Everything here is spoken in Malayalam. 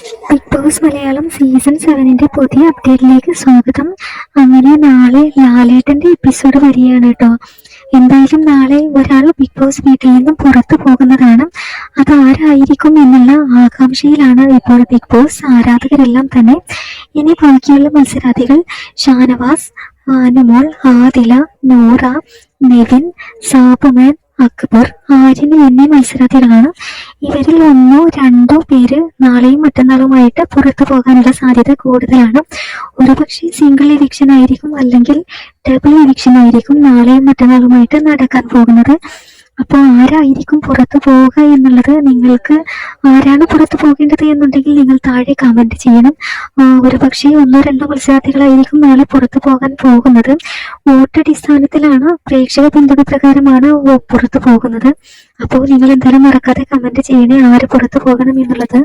ബിഗ് ബോസ് മലയാളം സീസൺ സെവനിന്റെ പുതിയ അപ്ഡേറ്റിലേക്ക് സ്വാഗതം. അങ്ങനെ നാളെ ലാലേട്ടന്റെ എപ്പിസോഡ് വരികയാണ് കേട്ടോ. എന്തായാലും നാളെ ഒരാൾ ബിഗ് ബോസ് വീട്ടിൽ നിന്നും പുറത്തു പോകുന്നതാണ്. അത് ആരായിരിക്കും എന്നുള്ള ആകാംക്ഷയിലാണ് ഇപ്പോൾ ബിഗ് ബോസ്. ആരാധകരെല്ലാം തന്നെ. ഇനി ബാക്കിയുള്ള മത്സരാർത്ഥികൾ ഷാനവാസ് അനുമോൾ ആദില നൂറ നിവിൻ സാബുമാൻ അക്ബർ ആര്യന് എന്നീ മത്സരാർത്ഥികളാണ് ഇവരിൽ ഒന്നോ രണ്ടോ പേര് നാളെയും മറ്റന്നാളുമായിട്ട് പുറത്തു പോകാനുള്ള സാധ്യത കൂടുതലാണ്. ഒരുപക്ഷെ സിംഗിൾ ഇവിക്ഷൻ ആയിരിക്കും അല്ലെങ്കിൽ ഡബിൾ ഇവിക്ഷൻ ആയിരിക്കും നാളെയും മറ്റന്നാളുമായിട്ട് നടക്കാൻ പോകുന്നത്. അപ്പോൾ ആരായിരിക്കും പുറത്തു പോവുക എന്നുള്ളത് നിങ്ങൾക്ക് ആരാണ് പുറത്തു പോകേണ്ടത് എന്നുണ്ടെങ്കിൽ നിങ്ങൾ താഴെ കമന്റ് ചെയ്യണം. ഒരു പക്ഷേ ഒന്നോ രണ്ടോ മത്സരാർത്ഥികളായിരിക്കും നാളെ പുറത്തു പോകാൻ പോകുന്നത്. വോട്ടടിസ്ഥാനത്തിലാണ് പ്രേക്ഷക പിന്തുണ പ്രകാരമാണ് പുറത്തു പോകുന്നത്. അപ്പോൾ നിങ്ങൾ എന്തായാലും മറക്കാതെ കമന്റ് ചെയ്യണേ ആര് പുറത്തു പോകണം എന്നുള്ളത്.